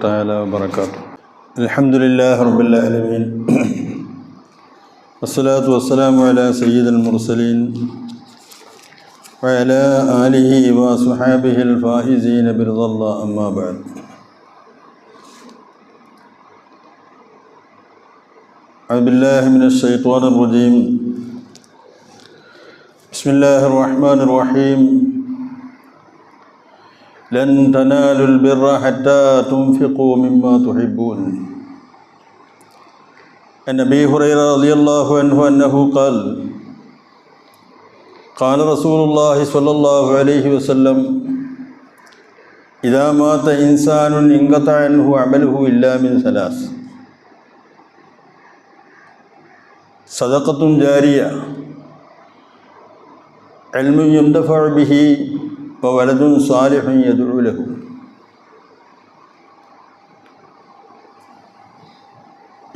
تعالى وبركاته. الحمد لله رب العالمين. والصلاة والسلام على سيد المرسلين وعلى آله وصحابه الفائزين برضا الله أما بعد. أعوذ بالله من الشيطان الرجيم. بسم الله الرحمن الرحيم. لن تنالوا البر حتى تنفقوا مما تحبون عن ابي هريره رضي الله عنه انه قال قال رسول الله صلى الله عليه وسلم اذا مات انسان انقطع عنه عمله الا من ثلاث صدقه جاريه علم ينتفع به وولد صالح يدعو له.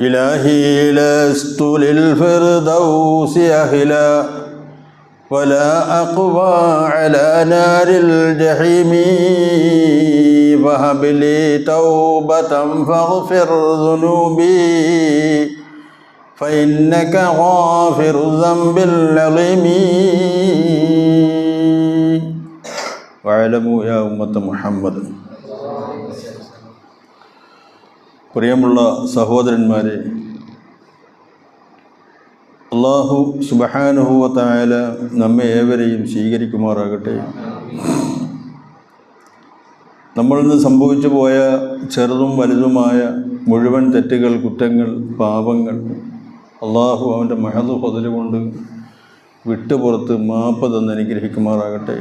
إلهي لست للفردوس أهلا ولا أقوى على نار الجحيم. فهب لي توبة فاغفر ذنوبي فإنك غافر الذنب العظيم വഴലമു യാ ഉമ്മത്ത് മുഹമ്മദ്. പ്രിയമുള്ള സഹോദരന്മാരെ അള്ളാഹു സുബഹാനുഭവത്തായാല നമ്മെ ഏവരെയും സ്വീകരിക്കുമാറാകട്ടെ. നമ്മളിൽ നിന്ന് സംഭവിച്ചു പോയ ചെറുതും വലുതുമായ മുഴുവൻ തെറ്റുകൾ കുറ്റങ്ങൾ പാപങ്ങൾ അള്ളാഹു അവന്റെ മഹത് പൊതലുകൊണ്ട് വിട്ടുപുറത്ത് മാപ്പ് തന്ന് അനുഗ്രഹിക്കുമാറാകട്ടെ.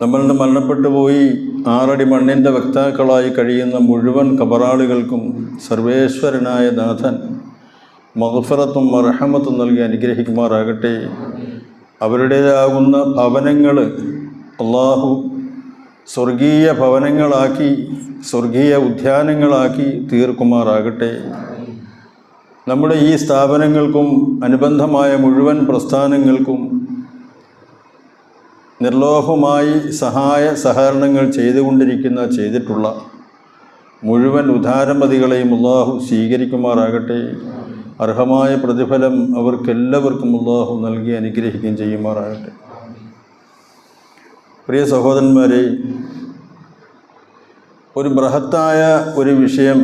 നമ്മളുടെ മരണപ്പെട്ടു പോയി ആറടി മണ്ണിന്റെ വക്താക്കളായി കഴിയുന്ന മുഴുവൻ കബറാളികൾക്കും സർവേശ്വരനായ നാഥൻ മഹഫറത്തും മർഹമത്തും നൽകി അനുഗ്രഹിക്കുമാറാകട്ടെ. അവരുടേതാകുന്ന ഭവനങ്ങൾ അള്ളാഹു സ്വർഗീയ ഭവനങ്ങളാക്കി സ്വർഗീയ ഉദ്യാനങ്ങളാക്കി തീർക്കുമാറാകട്ടെ. നമ്മുടെ ഈ സ്ഥാപനങ്ങൾക്കും അനുബന്ധമായ മുഴുവൻ പ്രസ്ഥാനങ്ങൾക്കും നിർലോഭമായി സഹായ സഹകരണങ്ങൾ ചെയ്തുകൊണ്ടിരിക്കുന്ന ചെയ്തിട്ടുള്ള മുഴുവൻ ഉദാരമതികളെയും അള്ളാഹു സ്വീകരിക്കുമാറാകട്ടെ. അർഹമായ പ്രതിഫലം അവർക്കെല്ലാവർക്കും അള്ളാഹു നൽകി അനുഗ്രഹിക്കുകയും ചെയ്യുമാറാകട്ടെ. പ്രിയ സഹോദരന്മാരെ ഒരു ബൃഹത്തായ ഒരു വിഷയം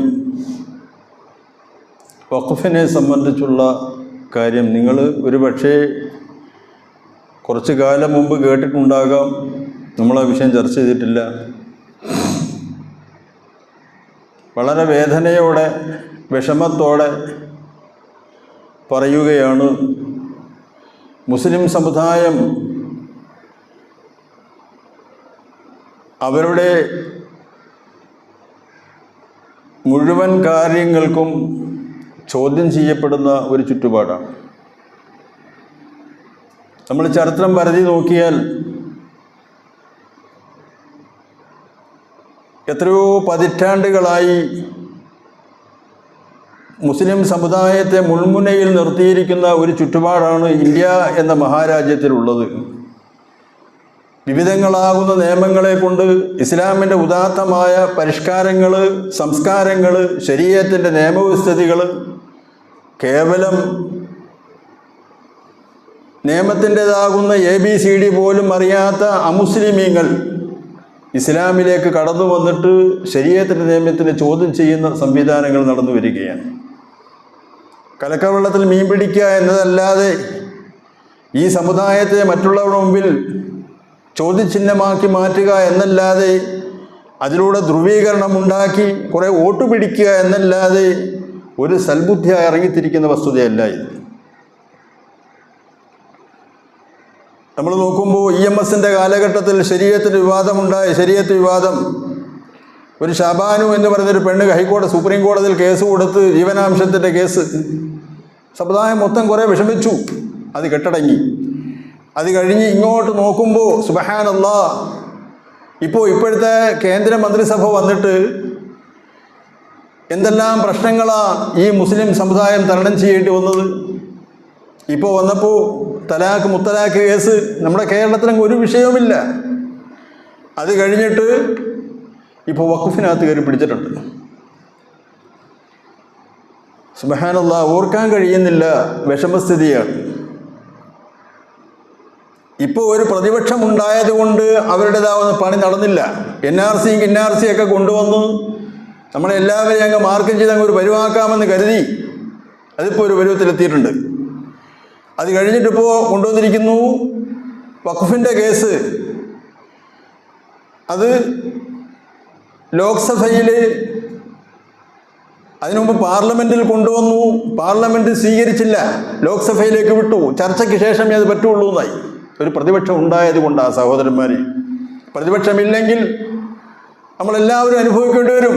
വഖഫിനെ സംബന്ധിച്ചുള്ള കാര്യം. നിങ്ങൾ ഒരു പക്ഷേ കുറച്ച് കാലം മുമ്പ് കേട്ടിട്ടുണ്ടാകാം. നമ്മൾ ആ വിഷയം ചർച്ച ചെയ്തിട്ടില്ല. വളരെ വേദനയോടെ വിഷമത്തോടെ പറയുകയാണ്. മുസ്ലിം സമുദായം അവരുടെ മുഴുവൻ കാര്യങ്ങൾക്കും ചോദ്യം ചെയ്യപ്പെടുന്ന ഒരു ചുറ്റുപാടാണ്. നമ്മൾ ചരിത്രം പരതി നോക്കിയാൽ എത്രയോ പതിറ്റാണ്ടുകളായി മുസ്ലിം സമുദായത്തെ മുൾമുനയിൽ നിർത്തിയിരിക്കുന്ന ഒരു ചുറ്റുപാടാണ് ഇന്ത്യ എന്ന മഹാരാജ്യത്തിലുള്ളത്. വിവിധങ്ങളാകുന്ന നിയമങ്ങളെ കൊണ്ട് ഇസ്ലാമിന്റെ ഉദാത്തമായ പരിഷ്കാരങ്ങൾ സംസ്കാരങ്ങൾ ശരീരത്തിന്റെ നിയമവിസ്ഥിതികൾ കേവലം നിയമത്തിന്റെതാകുന്ന എ ബി സി ഡി പോലും അറിയാത്ത അമുസ്ലിമീങ്ങൾ ഇസ്ലാമിലേക്ക് കടന്നു വന്നിട്ട് ശരീരത്തിന്റെ നിയമത്തിന് ചോദ്യം ചെയ്യുന്ന സംവിധാനങ്ങൾ നടന്നു വരികയാണ്. കലക്കവെള്ളത്തിൽ മീൻ പിടിക്കുക എന്നതല്ലാതെ ഈ സമുദായത്തെ മറ്റുള്ളവരുടെ മുമ്പിൽ ചോദ്യചിഹ്നമാക്കി മാറ്റുക എന്നല്ലാതെ അതിലൂടെ ധ്രുവീകരണം ഉണ്ടാക്കി കുറേ വോട്ട് പിടിക്കുക എന്നല്ലാതെ ഒരു സൽബുദ്ധിയായി ഇറങ്ങിത്തിരിക്കുന്ന വസ്തുതയല്ല ഇത്. നമ്മൾ നോക്കുമ്പോൾ ഇ എം എസിന്റെ കാലഘട്ടത്തിൽ ശരീരത്തിന് വിവാദമുണ്ടായ ശരീരത്ത് വിവാദം. ഒരു ഷാബാനു എന്ന് പറയുന്നൊരു പെണ്ണ് ഹൈക്കോടതി സുപ്രീം കോടതിയിൽ കേസ് കൊടുത്ത് ജീവനാംശത്തിന്റെ കേസ്. സമുദായം മൊത്തം കുറേ വിഷമിച്ചു. അത് കെട്ടടങ്ങി. അത് കഴിഞ്ഞ് ഇങ്ങോട്ട് നോക്കുമ്പോൾ സുബഹാനല്ല ഇപ്പോൾ ഇപ്പോഴത്തെ കേന്ദ്രമന്ത്രിസഭ വന്നിട്ട് എന്തെല്ലാം പ്രശ്നങ്ങളാണ് ഈ മുസ്ലിം സമുദായം തരണം ചെയ്യേണ്ടി വന്നത്? ഇപ്പോൾ വന്നപ്പോൾ തലാഖ് മുത്തലാഖ് കേസ് നമ്മുടെ കേരളത്തിലങ്ങ് ഒരു വിഷയവുമില്ല. അത് കഴിഞ്ഞിട്ട് ഇപ്പോൾ വഖഫിനകത്ത് കയറി പിടിച്ചിട്ടുണ്ട്. സുബഹാനല്ല ഓർക്കാൻ കഴിയുന്നില്ല വിഷമസ്ഥിതിയാണ്. ഇപ്പോൾ ഒരു പ്രതിപക്ഷം ഉണ്ടായതുകൊണ്ട് അവരുടേതാവുന്ന പണി നടന്നില്ല. എൻ ആർ സിയും എൻ ആർ സി ഒക്കെ കൊണ്ടുവന്നു. നമ്മളെല്ലാവരെയും അങ്ങ് മാർക്കം ചെയ്ത് അങ്ങ് ഒരു പരിവാക്കാമെന്ന് കരുതി. അതിപ്പോൾ ഒരു പരുവത്തിലെത്തിയിട്ടുണ്ട്. അത് കഴിഞ്ഞിട്ടിപ്പോൾ കൊണ്ടുവന്നിരിക്കുന്നു വഖഫിന്റെ കേസ്. അത് ലോക്സഭയിൽ അതിനു മുമ്പ് പാർലമെന്റിൽ കൊണ്ടുവന്നു. പാർലമെന്റ് സ്വീകരിച്ചില്ല. ലോക്സഭയിലേക്ക് വിട്ടു. ചർച്ചയ്ക്ക് ശേഷമേ അത് പറ്റുള്ളൂ എന്നായി. ഒരു പ്രതിപക്ഷം ഉണ്ടായത് കൊണ്ടാണ് സഹോദരന്മാർ പ്രതിപക്ഷമില്ലെങ്കിൽ നമ്മളെല്ലാവരും അനുഭവിക്കേണ്ടി വരും.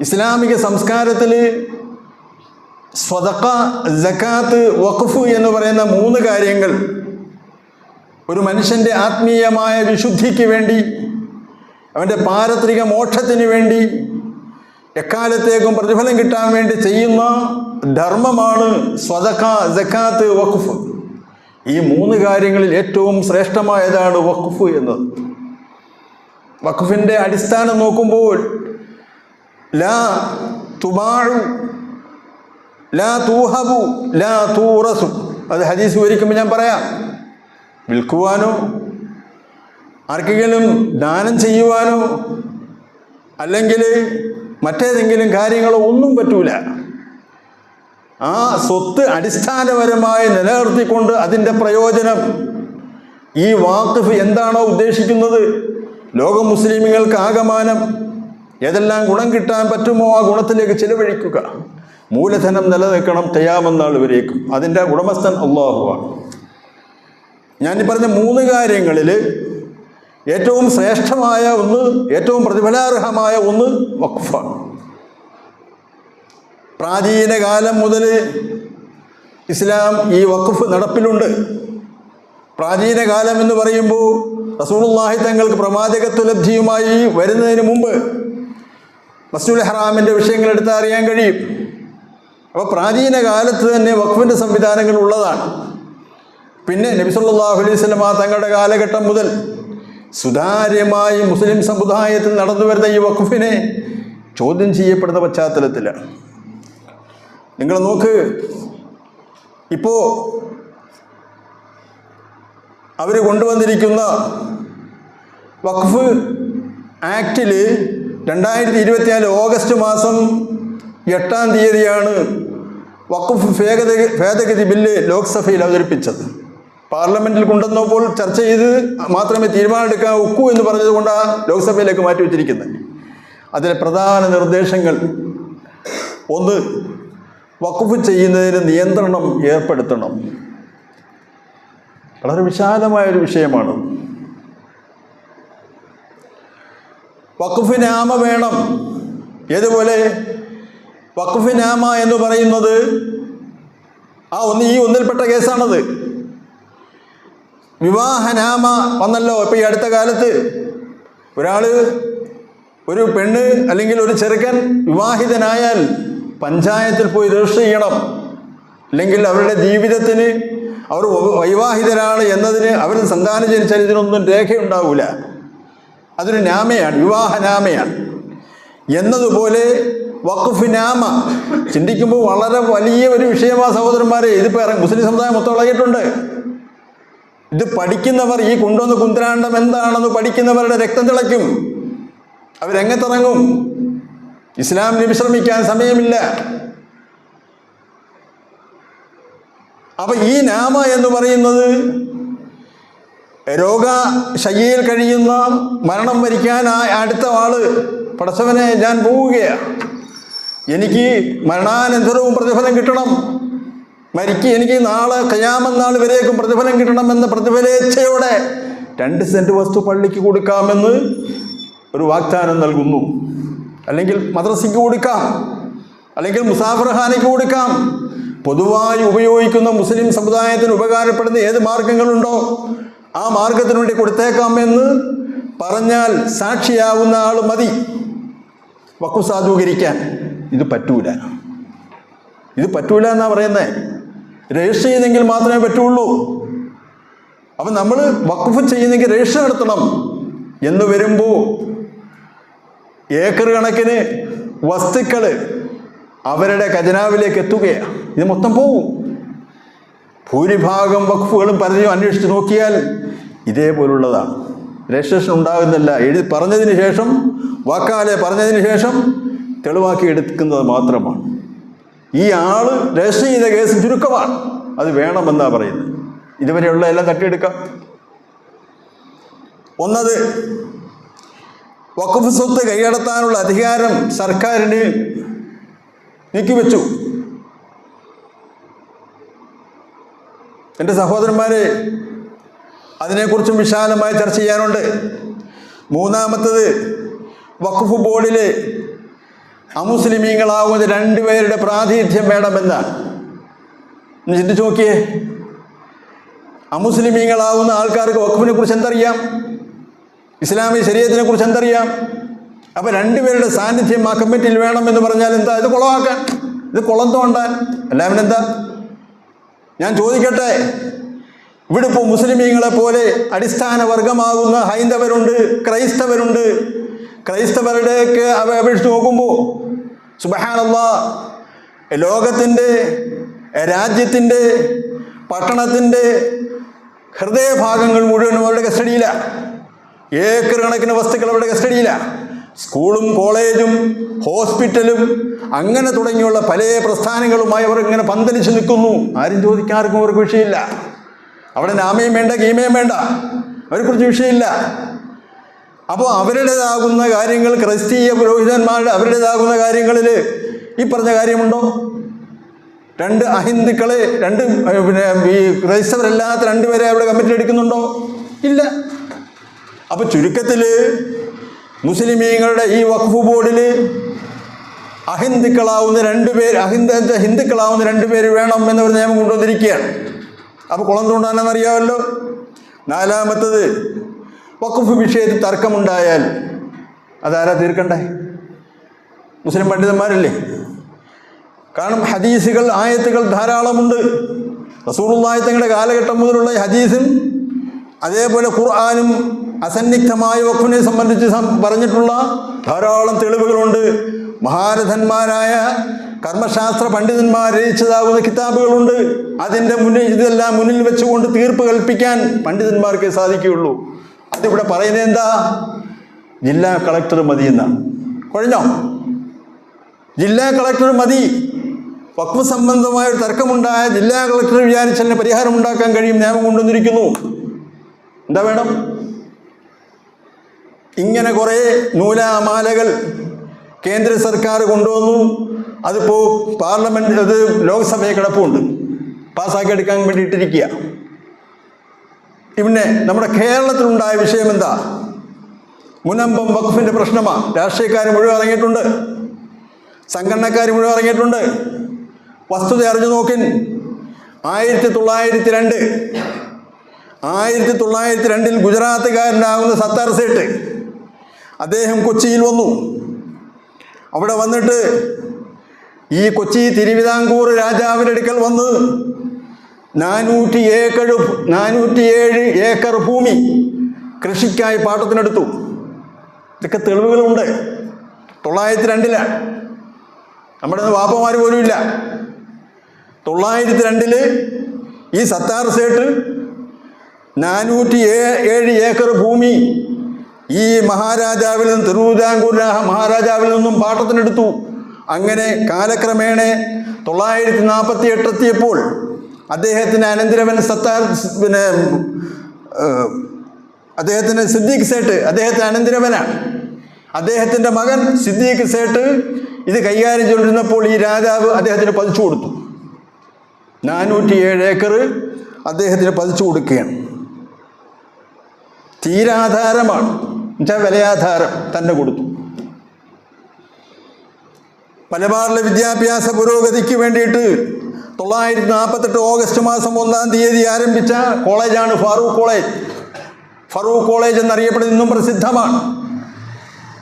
ഇസ്ലാമിക സംസ്കാരത്തിൽ സ്വതക്ക ജക്കാത്ത് വഖഫ് എന്ന് പറയുന്ന മൂന്ന് കാര്യങ്ങൾ ഒരു മനുഷ്യന്റെ ആത്മീയമായ വിശുദ്ധിക്ക് വേണ്ടി അവന്റെ പാരത്രിക മോക്ഷത്തിന് വേണ്ടി എക്കാലത്തേക്കും പ്രതിഫലം കിട്ടാൻ വേണ്ടി ചെയ്യുന്ന ധർമ്മമാണ് സ്വതക്ക ജക്കാത്ത് വഖഫ്. ഈ മൂന്ന് കാര്യങ്ങളിൽ ഏറ്റവും ശ്രേഷ്ഠമായതാണ് വഖഫ് എന്നത്. വഖഫിന്റെ അടിസ്ഥാനം നോക്കുമ്പോൾ ലാ തുബാഴു ലാ തൂഹബു ലാ തൂറസു. അത് ഹദീസ് വിവരിക്കുമ്പോൾ ഞാൻ പറയാം. വിൽക്കുവാനോ ആർക്കെങ്കിലും ദാനം ചെയ്യുവാനോ അല്ലെങ്കിൽ മറ്റേതെങ്കിലും കാര്യങ്ങളോ ഒന്നും പറ്റൂല. ആ സ്വത്ത് അടിസ്ഥാനപരമായി നിലനിർത്തിക്കൊണ്ട് അതിന്റെ പ്രയോജനം ഈ വാക്കിഫ് എന്താണോ ഉദ്ദേശിക്കുന്നത്? ലോക മുസ്ലിമുകൾക്ക് ആകമാനം ഏതെല്ലാം ഗുണം കിട്ടാൻ പറ്റുമോ ആ ഗുണത്തിലേക്ക് ചിലവഴിക്കുക. മൂലധനം നിലനിൽക്കണം ചെയ്യാമെന്നാൾ ഇവരേക്കും അതിന്റെ ഉടമസ്ഥൻ അള്ളാഹുവാണ് ഞാൻ ഈ പറഞ്ഞ മൂന്ന് കാര്യങ്ങളിൽ ഏറ്റവും ശ്രേഷ്ഠമായ ഒന്ന് ഏറ്റവും പ്രതിഫലാർഹമായ ഒന്ന് വഖഫാണ്. പ്രാചീന കാലം മുതൽ ഇസ്ലാം ഈ വഖഫ് നടപ്പിലുണ്ട്. പ്രാചീന കാലം എന്ന് പറയുമ്പോൾ റസൂലുള്ളാഹി തങ്ങൾക്ക് പ്രവാചകത്വ ലബ്ധിയുമായി വരുന്നതിന് മുമ്പ് മസ്ജുൽ ഹറാമിന്റെ വിഷയങ്ങൾ എടുത്താൽ അറിയാൻ കഴിയും. അപ്പോൾ പ്രാചീന കാലത്ത് തന്നെ വഖഫിന്റെ സംവിധാനങ്ങൾ ഉള്ളതാണ്. പിന്നെ നബിസുല്ലാഹു അലൈഹി സ്വലമ തങ്ങളുടെ കാലഘട്ടം മുതൽ സുതാര്യമായി മുസ്ലിം സമുദായത്തിൽ നടന്നു വരുന്ന ഈ വഖഫിനെ ചോദ്യം ചെയ്യപ്പെടുന്ന പശ്ചാത്തലത്തിലാണ്. നിങ്ങൾ നോക്ക് ഇപ്പോൾ അവർ കൊണ്ടുവന്നിരിക്കുന്ന വഖഫ് ആക്റ്റിൽ രണ്ടായിരത്തി ഇരുപത്തിനാല് ഓഗസ്റ്റ് മാസം എട്ടാം തീയതിയാണ് വഖഫ് ഭേദഗതി ഭേദഗതി ബില്ല് ലോക്സഭയിൽ അവതരിപ്പിച്ചത്. പാർലമെന്റിൽ കൊണ്ടുവന്നപ്പോൾ ചർച്ച ചെയ്ത് മാത്രമേ തീരുമാനമെടുക്കാൻ ഒക്കൂ എന്ന് പറഞ്ഞതുകൊണ്ടാണ് ലോക്സഭയിലേക്ക് മാറ്റിവെച്ചിരിക്കുന്നത് അതിലെ പ്രധാന നിർദ്ദേശങ്ങൾ. ഒന്ന് വഖഫ് ചെയ്യുന്നതിന് നിയന്ത്രണം ഏർപ്പെടുത്തണം. വളരെ വിശാലമായൊരു വിഷയമാണ്. വഖഫ് നാമ വേണം. ഏതുപോലെ? വഖഫ് നാമ എന്ന് പറയുന്നത് ആ ഒന്ന് ഈ ഒന്നിൽപ്പെട്ട കേസാണത്. വിവാഹനാമ വന്നല്ലോ ഇപ്പം ഈ അടുത്ത കാലത്ത് ഒരാൾ ഒരു പെണ്ണ് അല്ലെങ്കിൽ ഒരു ചെറുക്കൻ വിവാഹിതനായാൽ പഞ്ചായത്തിൽ പോയി രജിസ്റ്റർ ചെയ്യണം. അല്ലെങ്കിൽ അവരുടെ ജീവിതത്തിന് അവർ വൈവാഹിതരാണ് എന്നതിന് അവർ സന്താനം ജനിച്ചാൽ ഇതിനൊന്നും രേഖയുണ്ടാവില്ല അതൊരു നാമയാണ് വിവാഹനാമയാണ്. എന്നതുപോലെ വഖഫ് നാമ ചിന്തിക്കുമ്പോൾ വളരെ വലിയ ഒരു വിഷയമാ സഹോദരന്മാരെ. ഇതിപ്പോൾ ഇറങ്ങി മുസ്ലിം സമുദായം മൊത്തം ഇളകിയിട്ടുണ്ട്. ഇത് പഠിക്കുന്നവർ ഈ കുണ്ടോന്ന് കുന്തരാണ്ടം എന്താണെന്ന് പഠിക്കുന്നവരുടെ രക്തം തിളയ്ക്കും. അവരെങ്ങത്തിറങ്ങും ഇസ്ലാമിന് വിശ്രമിക്കാൻ സമയമില്ല. അപ്പൊ ഈ നാമ എന്ന് പറയുന്നത് രോഗശയ്യയിൽ കഴിയുന്ന മരണം വരിക്കാൻ ആ അടുത്ത ആൾ പടച്ചവനെ ഞാൻ പോവുകയാണ് എനിക്ക് മരണാനന്തരവും പ്രതിഫലം കിട്ടണം. മരിക്ക് എനിക്ക് നാളെ കയ്യാമെന്നാൾ വരേക്കും പ്രതിഫലം കിട്ടണമെന്ന പ്രതിഫലേച്ഛയോടെ രണ്ട് സെന്റ് വസ്തു പള്ളിക്ക് കൊടുക്കാമെന്ന് ഒരു വാഗ്ദാനം നൽകുന്നു. അല്ലെങ്കിൽ മദ്രസയ്ക്ക് കൊടുക്കാം. അല്ലെങ്കിൽ മുസാഫർഖാനയ്ക്ക് കൊടുക്കാം. പൊതുവായി ഉപയോഗിക്കുന്ന മുസ്ലിം സമുദായത്തിന് ഉപകാരപ്പെടുന്ന ഏത് മാർഗങ്ങളുണ്ടോ ആ മാർഗത്തിന് വേണ്ടി കൊടുത്തേക്കാം എന്ന് പറഞ്ഞാൽ സാക്ഷിയാവുന്ന ആൾ മതി. വക്കു സാധൂകരിക്കാൻ. ഇത് പറ്റൂല. ഇത് പറ്റൂല എന്നാ പറയുന്നത് രജിസ്റ്റർ ചെയ്തെങ്കിൽ മാത്രമേ പറ്റുള്ളൂ. അപ്പം നമ്മൾ വഖഫ് ചെയ്യുന്നെങ്കിൽ രജിസ്റ്റർ നടത്തണം. എന്ന് വരുമ്പോ ഏക്കർ കണക്കിന് വസ്തുക്കൾ അവരുടെ ഖജനാവിലേക്ക് എത്തുകയാണ് ഇത് മൊത്തം പോവും. ഭൂരിഭാഗം വഖഫുകളും പലരും അന്വേഷിച്ച് നോക്കിയാൽ ഇതേപോലുള്ളതാണ്. രജിസ്ട്രേഷൻ ഉണ്ടാകുന്നില്ല. എഴുതി പറഞ്ഞതിന് ശേഷം വാക്കാലെ പറഞ്ഞതിന് ശേഷം തെളിവാക്കി എടുക്കുന്നത് മാത്രമാണ്. ഈ ആൾ രജിസ്റ്റർ ചെയ്ത കേസ് ചുരുക്കമാണ്. അത് വേണമെന്നാ പറയുന്നത്. ഇതുവരെയുള്ള എല്ലാം തട്ടിയെടുക്കാം. ഒന്നത് വഖഫ് സ്വത്ത് കൈയടത്താനുള്ള അധികാരം സർക്കാരിന് നീക്കിവെച്ചു. എന്റെ സഹോദരന്മാരെ അതിനെക്കുറിച്ചും വിശാലമായി ചർച്ച ചെയ്യാനുണ്ട്. മൂന്നാമത്തത് വഖഫ് ബോർഡിൽ അമുസ്ലിമീങ്ങളാവുന്ന രണ്ടുപേരുടെ പ്രാതിനിധ്യം വേണമെന്ന് ചിന്തിച്ചു നോക്കിയേ. അമുസ്ലിമീങ്ങളാവുന്ന ആൾക്കാർക്ക് വഖഫിനെ കുറിച്ച് എന്തറിയാം? ഇസ്ലാമിക ശരീരത്തിനെ കുറിച്ച് എന്തറിയാം? അപ്പോൾ രണ്ടുപേരുടെ സാന്നിധ്യം ആ കമ്മിറ്റിയിൽ വേണമെന്ന് പറഞ്ഞാൽ എന്താ? ഇത് കുളമാക്കാൻ. ഇത് കുളം തോണ്ടാൻ. എല്ലാവരും എന്താ ഞാൻ ചോദിക്കട്ടെ. ഇവിടെ ഇപ്പോൾ മുസ്ലിമീങ്ങളെ പോലെ അടിസ്ഥാന വർഗമാകുന്ന ഹൈന്ദവരുണ്ട് ക്രൈസ്തവരുണ്ട്. ക്രൈസ്തവരുടെയൊക്കെ അപേക്ഷിച്ച് നോക്കുമ്പോൾ സുബഹാനല്ല. ലോകത്തിന്റെ രാജ്യത്തിന്റെ പട്ടണത്തിന്റെ ഹൃദയഭാഗങ്ങൾ മുഴുവനും അവരുടെ കസ്റ്റഡിയില്ല ഏക്കർ കണക്കിന് വസ്തുക്കൾ അവരുടെ കസ്റ്റഡിയില്ല സ്കൂളും കോളേജും ഹോസ്പിറ്റലും അങ്ങനെ തുടങ്ങിയുള്ള പല പ്രസ്ഥാനങ്ങളുമായി അവർ ഇങ്ങനെ പന്തലിച്ച് നിൽക്കുന്നു. ആരും ചോദിക്കാർക്കും അവർക്ക് വിഷയമില്ല. അവിടെ നാമയും വേണ്ട ഗീമയും വേണ്ട. അവരെക്കുറിച്ച് വിഷയമില്ല. അപ്പോൾ അവരുടേതാകുന്ന കാര്യങ്ങൾ ക്രിസ്തീയ പുരോഹിതന്മാരുടെ അവരുടേതാകുന്ന കാര്യങ്ങളിൽ ഈ പറഞ്ഞ കാര്യമുണ്ടോ? രണ്ട് അഹിന്ദുക്കളെ രണ്ട് പിന്നെ ഈ ക്രൈസ്തവരല്ലാത്ത രണ്ടുപേരെ അവിടെ കമ്മിറ്റി എടുക്കുന്നുണ്ടോ? ഇല്ല. അപ്പോൾ ചുരുക്കത്തിൽ മുസ്ലിമീങ്ങളുടെ ഈ വഖഫ് ബോർഡിൽ അഹിന്ദുക്കളാവുന്ന രണ്ടുപേർ അഹിന്ദ ഹിന്ദുക്കളാവുന്ന രണ്ടുപേര് വേണം എന്നൊരു നിയമം കൊണ്ടുവന്നിരിക്കുകയാണ്. അപ്പോൾ കുളം തോണ്ടാനെന്നറിയാമല്ലോ നാലാമത്തത് വഖഫ് വിഷയത്തിൽ തർക്കമുണ്ടായാൽ അതാരാ തീർക്കണ്ടേ? മുസ്ലിം പണ്ഡിതന്മാരല്ലേ? കാരണം ഹദീസുകൾ ആയത്തുകൾ ധാരാളമുണ്ട്. റസൂറുള്ളായത്തങ്ങളുടെ തങ്ങളുടെ കാലഘട്ടം മുതലുള്ള ഹദീസും അതേപോലെ ഖുർആാനും അസന്നിഗ്ധമായ വഖഫിനെ സംബന്ധിച്ച് പറഞ്ഞിട്ടുള്ള ധാരാളം തെളിവുകളുണ്ട്. മഹാരഥന്മാരായ കർമ്മശാസ്ത്ര പണ്ഡിതന്മാർ രചിച്ചതാകുന്ന കിതാബുകളുണ്ട്. അതിന്റെ മുന്നിൽ ഇതെല്ലാം മുന്നിൽ വെച്ചുകൊണ്ട് തീർപ്പ് കൽപ്പിക്കാൻ പണ്ഡിതന്മാർക്ക് സാധിക്കുകയുള്ളൂ. അതിവിടെ പറയുന്നത് എന്താ? ജില്ലാ കളക്ടർ മതി എന്നാണ് കുഴഞ്ഞോ? ജില്ലാ കളക്ടർ മതി. പക്വ സംബന്ധമായ ഒരു തർക്കമുണ്ടായ ജില്ലാ കളക്ടർ വിചാരിച്ചതിന് പരിഹാരം ഉണ്ടാക്കാൻ കഴിയും നിയമം കൊണ്ടുവന്നിരിക്കുന്നു. എന്താ വേണം? ഇങ്ങനെ കുറേ നൂലാമാലകൾ കേന്ദ്ര സർക്കാർ കൊണ്ടുവന്നു. അതിപ്പോൾ പാർലമെന്റ് അത് ലോക്സഭയെ കിടപ്പുണ്ട്. പാസ്സാക്കി എടുക്കാൻ വേണ്ടിയിട്ടിരിക്കുക. പിന്നെ നമ്മുടെ കേരളത്തിലുണ്ടായ വിഷയം എന്താ മുനമ്പം വഖഫിന്റെ പ്രശ്നമാണ് രാഷ്ട്രീയക്കാർ മുഴുവൻ ഇറങ്ങിയിട്ടുണ്ട് സംഘടനക്കാർ മുഴുവൻ ഇറങ്ങിയിട്ടുണ്ട് വസ്തുത അറിഞ്ഞു നോക്കിൻ. ആയിരത്തി തൊള്ളായിരത്തി രണ്ട് ആയിരത്തി തൊള്ളായിരത്തി രണ്ടിൽ ഗുജറാത്തുകാരനാകുന്ന സത്താർ സേട്ട് അദ്ദേഹം കൊച്ചിയിൽ വന്നു. അവിടെ വന്നിട്ട് ഈ കൊച്ചി തിരുവിതാംകൂർ രാജാവിന്റെ അടുക്കൽ വന്ന് നാനൂറ്റി ഏക്കർ നാനൂറ്റിയേഴ് ഏക്കർ ഭൂമി കൃഷിക്കായി പാട്ടത്തിനെടുത്തു. ഇതൊക്കെ തെളിവുകളുണ്ട്. തൊള്ളായിരത്തി രണ്ടിലാണ് നമ്മുടെ വാപ്പമാർ പോലും ഇല്ല. തൊള്ളായിരത്തി രണ്ടിൽ ഈ സത്താർ സേട്ട് നാനൂറ്റി ഏഴ് ഏക്കർ ഭൂമി ഈ മഹാരാജാവിൽ നിന്നും തിരുവിതാംകൂർ മഹാരാജാവിൽ നിന്നും പാട്ടത്തിനെടുത്തു. അങ്ങനെ കാലക്രമേണ തൊള്ളായിരത്തി നാൽപ്പത്തി എട്ടെത്തിയപ്പോൾ അദ്ദേഹത്തിന് അനന്തരവൻ സത്താർ പിന്നെ അദ്ദേഹത്തിന് സിദ്ദീഖ് സേട്ട് അദ്ദേഹത്തിന് അനന്തരവനാണ് അദ്ദേഹത്തിന്റെ മകൻ സിദ്ദീഖ് സേട്ട് ഇത് കൈകാര്യം ചെയ്തിരുന്നപ്പോൾ ഈ രാജാവ് അദ്ദേഹത്തിന് പതിച്ചു കൊടുത്തു. നാനൂറ്റി ഏഴ് ഏക്കർ അദ്ദേഹത്തിന് പതിച്ചു കൊടുക്കുകയാണ്. തീരാധാരമാണ്. എന്നുവെച്ചാൽ വിലയാധാരം തന്നെ കൊടുത്തു. മലബാറിലെ വിദ്യാഭ്യാസ പുരോഗതിക്ക് വേണ്ടിയിട്ട് തൊള്ളായിരത്തി നാൽപ്പത്തെട്ട് ഓഗസ്റ്റ് മാസം ഒന്നാം തീയതി ആരംഭിച്ച കോളേജാണ് ഫാറൂഖ് കോളേജ്. ഫറൂഖ് കോളേജ് എന്നറിയപ്പെടുന്ന ഇന്നും പ്രസിദ്ധമാണ്.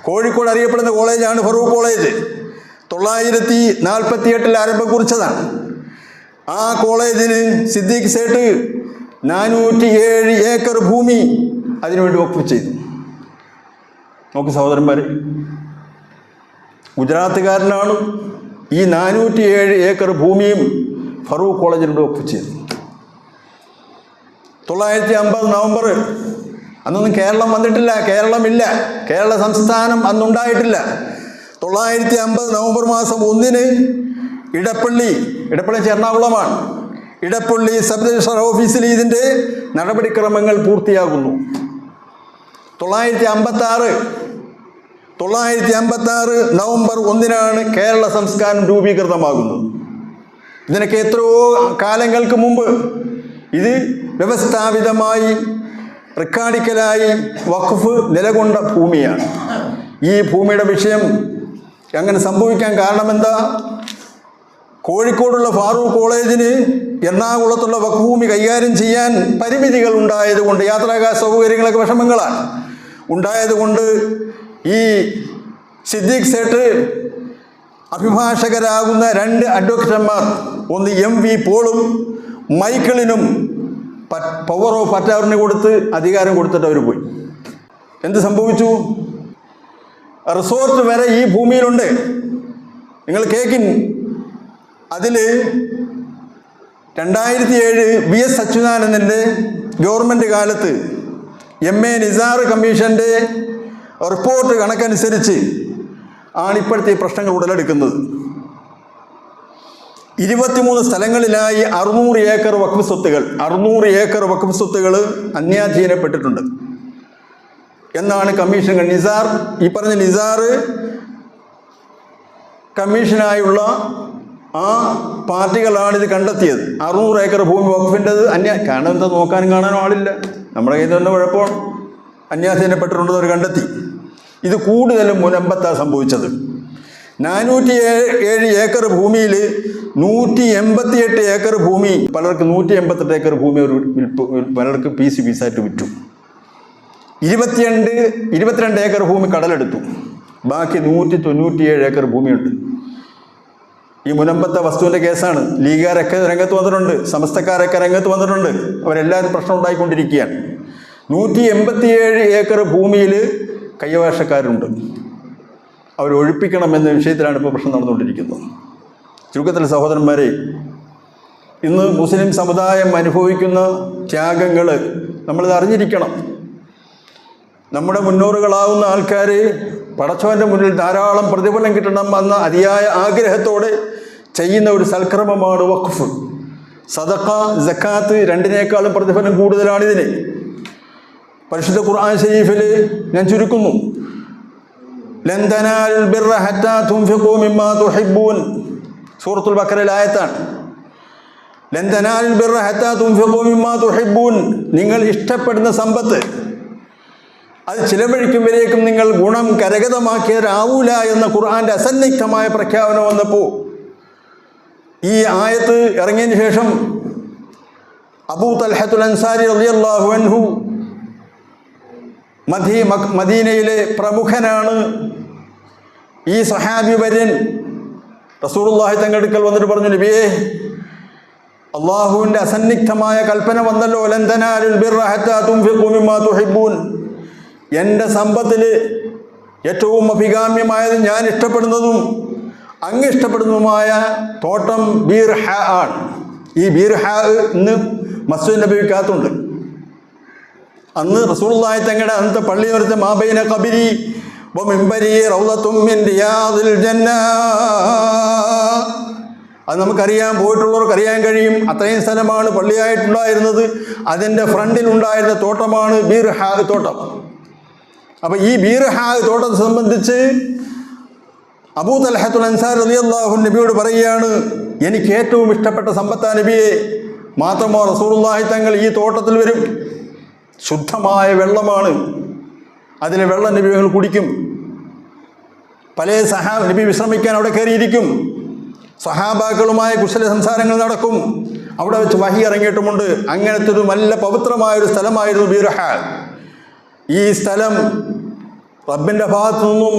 കോഴിക്കോട് അറിയപ്പെടുന്ന കോളേജാണ് ഫറൂഖ് കോളേജ്. തൊള്ളായിരത്തി നാൽപ്പത്തി എട്ടിൽ ആരംഭം കുറിച്ചതാണ്. ആ കോളേജിന് സിദ്ദീഖ് സേട്ട് നാനൂറ്റി ഏഴ് ഏക്കർ ഭൂമി അതിനുവേണ്ടി ഒപ്പ് ചെയ്തു. നോക്ക് സഹോദരന്മാർ ഗുജറാത്തുകാരനാണ് ഈ നാനൂറ്റി ഏഴ് ഏക്കർ ഭൂമിയും ഫറൂഖ് കോളേജിലൂടെ ഒപ്പിച്ചത് തൊള്ളായിരത്തി അമ്പത് നവംബർ അന്നൊന്നും കേരളം വന്നിട്ടില്ല കേരളമില്ല കേരള സംസ്ഥാനം അന്നുണ്ടായിട്ടില്ല. തൊള്ളായിരത്തി അമ്പത് നവംബർ മാസം ഒന്നിന് ഇടപ്പള്ളി ഇടപ്പള്ളി എറണാകുളമാണ് ഇടപ്പള്ളി സബ് രജിസ്ട്രാർ ഓഫീസിൽ ഇതിന്റെ നടപടിക്രമങ്ങൾ പൂർത്തിയാകുന്നു. തൊള്ളായിരത്തി അമ്പത്തി ആറ് തൊള്ളായിരത്തി അമ്പത്തി ആറ് നവംബർ ഒന്നിനാണ് കേരള സംസ്കാരം രൂപീകൃതമാകുന്നത്. ഇതിനൊക്കെ എത്രയോ കാലങ്ങൾക്ക് മുമ്പ് ഇത് വ്യവസ്ഥാപിതമായി റെക്കാർഡിക്കലായി വഖഫ് നിലകൊണ്ട ഭൂമിയാണ്. ഈ ഭൂമിയുടെ വിഷയം അങ്ങനെ സംഭവിക്കാൻ കാരണമെന്താ? കോഴിക്കോടുള്ള ഫാറൂഖ് കോളേജിന് എറണാകുളത്തുള്ള വഖഭൂമി ഭൂമി കൈകാര്യം ചെയ്യാൻ പരിമിതികൾ ഉണ്ടായതുകൊണ്ട് യാത്രാകാല സൗകര്യങ്ങളൊക്കെ വിഷമങ്ങളാണ്. ഉണ്ടായതുകൊണ്ട് ഈ സിദ്ദീഖ് സേട്ട് അഭിഭാഷകരാകുന്ന രണ്ട് അഡ്വക്കേറ്റന്മാർ ഒന്ന് എം വി പോളും മൈക്കിളിനും പവർ ഓഫ് അറ്റാറിന് കൊടുത്ത് അധികാരം കൊടുത്തിട്ട് അവർ പോയി. എന്ത് സംഭവിച്ചു? റിസോർട്ട് വരെ ഈ ഭൂമിയിലുണ്ട്. നിങ്ങൾ കേക്കിൻ. അതിൽ രണ്ടായിരത്തി ഏഴ് വി എസ് അച്യുതാനന്ദന്റെ ഗവൺമെന്റ് കാലത്ത് എം എ നിസാർ കമ്മീഷന്റെ റിപ്പോർട്ട് കണക്കനുസരിച്ച് ആണ് ഇപ്പോഴത്തെ ഈ പ്രശ്നങ്ങൾ ഉടലെടുക്കുന്നത്. ഇരുപത്തിമൂന്ന് സ്ഥലങ്ങളിലായി അറുന്നൂറ് ഏക്കർ വഖഫ് സ്വത്തുകൾ അറുന്നൂറ് ഏക്കർ വഖഫ് സ്വത്തുകൾ അന്യാധീനപ്പെട്ടിട്ടുണ്ട്. എന്നാണ് കമ്മീഷൻ നിസാർ ഈ പറഞ്ഞ നിസാർ കമ്മീഷനായുള്ള ആ പാർട്ടികളാണ് ഇത് കണ്ടെത്തിയത്. അറുന്നൂറ് ഏക്കർ ഭൂമി വകുപ്പിന്റെത് അന്യ കാരണം എന്താ നോക്കാനും കാണാനും ആളില്ല. നമ്മുടെ കയ്യിൽ തന്നെ കുഴപ്പമാണ്. അന്യാധീനപ്പെട്ടിട്ടുണ്ടെന്ന് അവർ കണ്ടെത്തി. ഇത് കൂടുതലും മുനമ്പത്താണ് സംഭവിച്ചത്. നാനൂറ്റി ഏഴ് ഏഴ് ഏക്കർ ഭൂമിയിൽ നൂറ്റി എൺപത്തിയെട്ട് ഏക്കർ ഭൂമി പലർക്ക് നൂറ്റി എൺപത്തെട്ട് ഏക്കർ ഭൂമി ഒരു വിൽപ്പ് പലർക്ക് സി പീസായിട്ട് വിറ്റു. ഇരുപത്തിരണ്ട് ഇരുപത്തിരണ്ട് ഏക്കർ ഭൂമി കടലെടുത്തു. ബാക്കി നൂറ്റി തൊണ്ണൂറ്റിയേഴ് ഏക്കർ ഭൂമിയുണ്ട്. ഈ മുനമ്പത്തെ വസ്തുവിന്റെ കേസാണ്. ലീഗുകാരൊക്കെ രംഗത്ത് വന്നിട്ടുണ്ട്. സമസ്തക്കാരൊക്കെ രംഗത്ത് വന്നിട്ടുണ്ട്. അവരെല്ലാവരും പ്രശ്നം ഉണ്ടായിക്കൊണ്ടിരിക്കുകയാണ്. നൂറ്റി എൺപത്തിയേഴ് ഏക്കർ ഭൂമിയിൽ കയ്യവകാശക്കാരുണ്ട്. അവർ ഒഴിപ്പിക്കണമെന്ന വിഷയത്തിലാണ് ഇപ്പോൾ പ്രശ്നം നടന്നുകൊണ്ടിരിക്കുന്നത്. ചുരുക്കത്തിൽ സഹോദരന്മാരെ ഇന്ന് മുസ്ലിം സമുദായം അനുഭവിക്കുന്ന ത്യാഗങ്ങൾ നമ്മളിത് അറിഞ്ഞിരിക്കണം. നമ്മുടെ മുന്നോറുകളാവുന്ന ആൾക്കാർ പടച്ചവന്റെ മുന്നിൽ ധാരാളം പ്രതിഫലം കിട്ടണം എന്ന അതിയായ ആഗ്രഹത്തോടെ ചെയ്യുന്ന ഒരു സൽക്രമമാണ് വഖഫ്. സദക്ക ജക്കാത്ത് രണ്ടിനേക്കാളും പ്രതിഫലം കൂടുതലാണ് ഇതിന് പരിശുദ്ധ ഖുർആൻ ഷരീഫിൽ ഞാൻ ചുരുക്കുന്നു. സൂറത്തുൽ ബക്കറയിലെ ആയത്താണ്. നിങ്ങൾ ഇഷ്ടപ്പെടുന്ന സമ്പത്ത്. അത് ചിലവഴിക്കും വരേക്കും നിങ്ങൾ ഗുണം കരഗതമാക്കിയവരാവൂല എന്ന ഖുർആന്റെ അസന്നിഗ്ധമായ പ്രഖ്യാപനം വന്നപ്പോൾ ഈ ആയത്ത് ഇറങ്ങിയതിന് ശേഷം അബൂ തൽഹത്തുൽ അൻസാരി റളിയല്ലാഹു അൻഹു മദീ മദീനയിലെ പ്രമുഖനാണ് ഈ സഹാബി വര്യൻ. റസൂലുള്ളാഹി തങ്ങടുക്കൽ വന്നിട്ട് പറഞ്ഞു നബിയേ അള്ളാഹുവിന്റെ അസന്നിഗ്ധമായ കൽപ്പന വന്നല്ലോ. എന്റെ സമ്പത്തിൽ ഏറ്റവും അഭികാമ്യമായത് ഞാൻ ഇഷ്ടപ്പെടുന്നതും അങ്ങ് ഇഷ്ടപ്പെടുന്നതുമായ തോട്ടം ബീർ ഹ ആണ്. ഈ ബീർ ഹ ഇന്ന് മസ്ജിദ് നബിക്കകത്തുണ്ട് അന്ന് റസൂലുള്ളാഹി തങ്ങളുടെ അന്നത്തെ പള്ളിയോരത്തെ മാബൈന കബിരി അത് നമുക്കറിയാം പോയിട്ടുള്ളവർക്ക് അറിയാൻ കഴിയും. അത്രയും സ്ഥലമാണ് പള്ളിയായിട്ടുണ്ടായിരുന്നത്. അതിന്റെ ഫ്രണ്ടിലുണ്ടായിരുന്ന തോട്ടമാണ് ബീർ ഹാഗ് തോട്ടം. അപ്പോൾ ഈ ബീർ ഹാഗ് തോട്ടത്തെ സംബന്ധിച്ച് അബൂ തലഹത്തുൽ അൻസാർ അലി അള്ളാഹു നബിയോട് പറയുകയാണ് എനിക്ക് ഏറ്റവും ഇഷ്ടപ്പെട്ട സമ്പത്താ നബിയെ മാത്രമോ റസൂലുള്ളാഹി തങ്ങൾ ഈ തോട്ടത്തിൽ വരും? ശുദ്ധമായ വെള്ളമാണ്. അതിലെ വെള്ളം നബി ഞങ്ങൾ കുടിക്കും. പല സഹാ നബി വിശ്രമിക്കാൻ അവിടെ കയറിയിരിക്കും. സഹാബാക്കളുമായ കുശല സംസാരങ്ങൾ നടക്കും. അവിടെ വെച്ച് വഹി ഇറങ്ങിയിട്ടുമുണ്ട് അങ്ങനത്തെ ഒരു നല്ല പവിത്രമായ ഒരു സ്ഥലമായിരുന്നു ബീർഹ. ഈ സ്ഥലം റബ്ബിന്റെ ഭാഗത്തു നിന്നും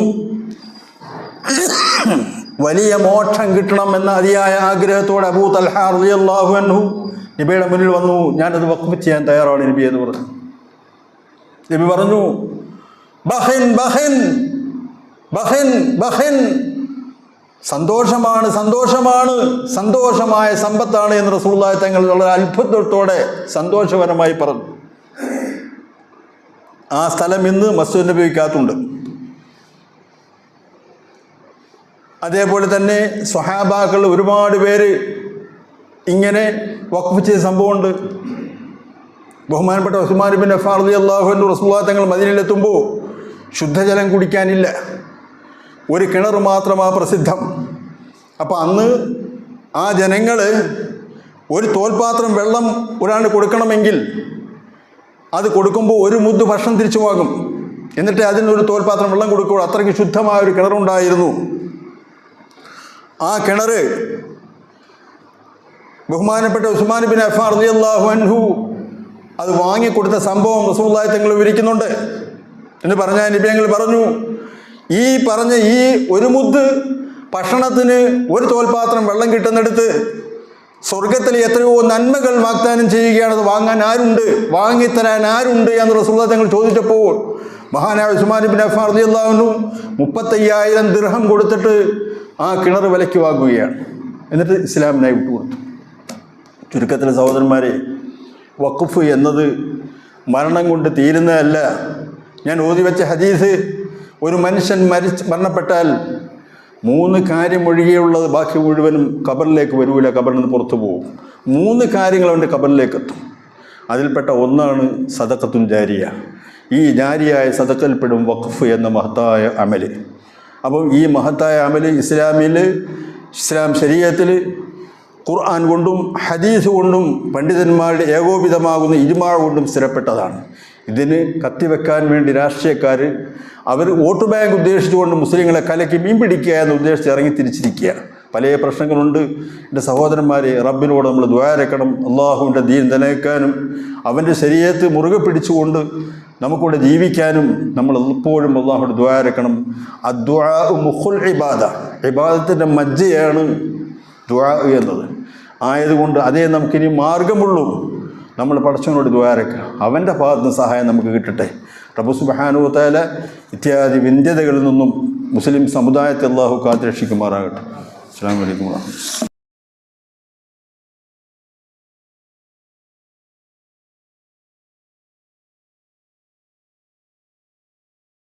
വലിയ മോക്ഷം കിട്ടണം എന്ന അതിയായ ആഗ്രഹത്തോടെ അബൂ തൽഹ റളിയല്ലാഹു അൻഹു നബിയുടെ മുന്നിൽ വന്നു. ഞാനത് വഖഫ് ചെയ്യാൻ തയ്യാറാണ് നബി എന്ന് പറഞ്ഞു. നബി പറഞ്ഞു ബഹിൻ ബഹിൻ ബഹിൻ ബഹിൻ. സന്തോഷമാണ് സന്തോഷമാണ് സന്തോഷമായ സമ്പത്താണ് എന്ന് റസൂള്ളായ തങ്ങൾ വളരെ അത്ഭുതത്തോടെ സന്തോഷപരമായി പറഞ്ഞു. ആ സ്ഥലം ഇന്ന് മസ്ജിദ് ഉപയോഗിക്കാത്തുണ്ട് അതേപോലെ തന്നെ സ്വഹാബാക്കൾ ഒരുപാട് പേര് ഇങ്ങനെ വഖഫ് ചെയ്ത സംഭവമുണ്ട്. ബഹുമാനപ്പെട്ട ഉസ്മാൻ ബിൻ അഫാർദി അള്ളാഹു റസ്മുള്ള തങ്ങൾ മദീനയിലെത്തുമ്പോൾ ശുദ്ധജലം കുടിക്കാനില്ല. ഒരു കിണർ മാത്രമാ പ്രസിദ്ധം. അപ്പോൾ അന്ന് ആ ജനങ്ങൾ ഒരു തോൽപാത്രം വെള്ളം ഒരാൾ കൊടുക്കണമെങ്കിൽ അത് കൊടുക്കുമ്പോൾ ഒരു മുദ്ദ് ഭക്ഷണം തിരിച്ചു വാങ്ങും. എന്നിട്ട് അതിന് ഒരു തോൽപാത്രം വെള്ളം കൊടുക്കുമ്പോൾ അത്രയ്ക്ക് ശുദ്ധമായ ഒരു കിണറുണ്ടായിരുന്നു. ആ കിണർ ബഹുമാനപ്പെട്ട ഉസ്മാൻ ബിൻ അഫാർ അള്ളാഹു അൻഹു അത് വാങ്ങിക്കൊടുത്ത സംഭവം റസൂള്ളായി തങ്ങൾ വിവരിക്കുന്നുണ്ട്. എന്ന് പറഞ്ഞാൽ നിബിയങ്ങൾ പറഞ്ഞു ഈ പറഞ്ഞ ഈ ഒരു മുദ്ദ് ഭക്ഷണത്തിന് ഒരു തോൽപാത്രം വെള്ളം കിട്ടുന്നിടത്ത് സ്വർഗത്തിൽ എത്രയോ നന്മകൾ വാഗ്ദാനം ചെയ്യുകയാണ്. അത് വാങ്ങാൻ ആരുണ്ട്? വാങ്ങിത്തരാൻ ആരുണ്ട്? എന്ന് റസൂള്ള തങ്ങൾ ചോദിച്ചപ്പോൾ മഹാനായ ഉസ്മാൻ ബിൻ അഫാർ റളിയല്ലാഹു മുപ്പത്തയ്യായിരം ദൃഹം കൊടുത്തിട്ട് ആ കിണർ വിലയ്ക്ക് വാങ്ങുകയാണ്. എന്നിട്ട് ഇസ്ലാമിനായി വിട്ടുകൊടുത്തു. ചുരുക്കത്തിൽ സഹോദരന്മാരെ വഖഫ് എന്നത് മരണം കൊണ്ട് തീരുന്നതല്ല. ഞാൻ ഓതി വെച്ച ഹദീസ് ഒരു മനുഷ്യൻ മരിച്ച് മരണപ്പെട്ടാൽ മൂന്ന് കാര്യം ഒഴികെയുള്ളത് ബാക്കി മുഴുവനും കബറിലേക്ക് വരൂല കബറിൽ നിന്ന് പുറത്തു പോകും. മൂന്ന് കാര്യങ്ങൾ അവന്റെ കബറിലേക്ക് എത്തും. അതിൽപ്പെട്ട ഒന്നാണ് സദക്കത്തുൻ ജാരിയ. ഈ ജാരിയായ സദക്കൽപ്പെടും വഖഫ് എന്ന മഹത്തായ അമൽ. അപ്പം ഈ മഹത്തായ അമൽ ഇസ്ലാമിൽ ഇസ്ലാം ശരീരത്തിൽ ഖുർആൻ കൊണ്ടും ഹദീസ് കൊണ്ടും പണ്ഡിതന്മാരുടെ ഏകോപിതമാകുന്ന ഇരുമാഴ കൊണ്ടും സ്ഥിരപ്പെട്ടതാണ്. ഇതിന് കത്തിവെക്കാൻ വേണ്ടി രാഷ്ട്രീയക്കാർ അവർ വോട്ട് ബാങ്ക് ഉദ്ദേശിച്ചുകൊണ്ട് മുസ്ലിങ്ങളെ കലക്കി മീൻ പിടിക്കുക എന്ന് ഉദ്ദേശിച്ച് ഇറങ്ങി തിരിച്ചിരിക്കുക. പല പ്രശ്നങ്ങളുണ്ട്. എന്റെ സഹോദരന്മാരെ റബ്ബിനോട് നമ്മൾ ദ്വാരക്കണം അള്ളാഹുവിന്റെ ദീൻ നിലനിൽക്കാനും അവന്റെ ശരീരത്ത് മുറുകെ പിടിച്ചുകൊണ്ട് നമുക്കിവിടെ ജീവിക്കാനും നമ്മൾ എപ്പോഴും അള്ളാഹുവിന്റെ ദ്വാരക്കണം അദ്വാ മുഹുൽ ഇബാദ. ഇബാദത്തിന്റെ മജ്ജയാണ് ദുആ എന്നത് ആയതുകൊണ്ട് അതേ നമുക്കിനി മാർഗമുള്ളൂ. നമ്മൾ പടച്ചവനോട് ദ്വാരക്കുക അവന്റെ ഭാഗത്ത് നിന്ന് സഹായം നമുക്ക് കിട്ടട്ടെ. റബ്ബു സുബ്ഹാനഹു തആല ഇത്യാദി വിന്ധ്യതകളിൽ നിന്നും മുസ്ലിം സമുദായത്തെ അള്ളാഹു കാത്തുരക്ഷിക്കുമാറാകട്ടെ. അസ്സാം വലൈക്കും വാഹമത്തുള്ളാഹി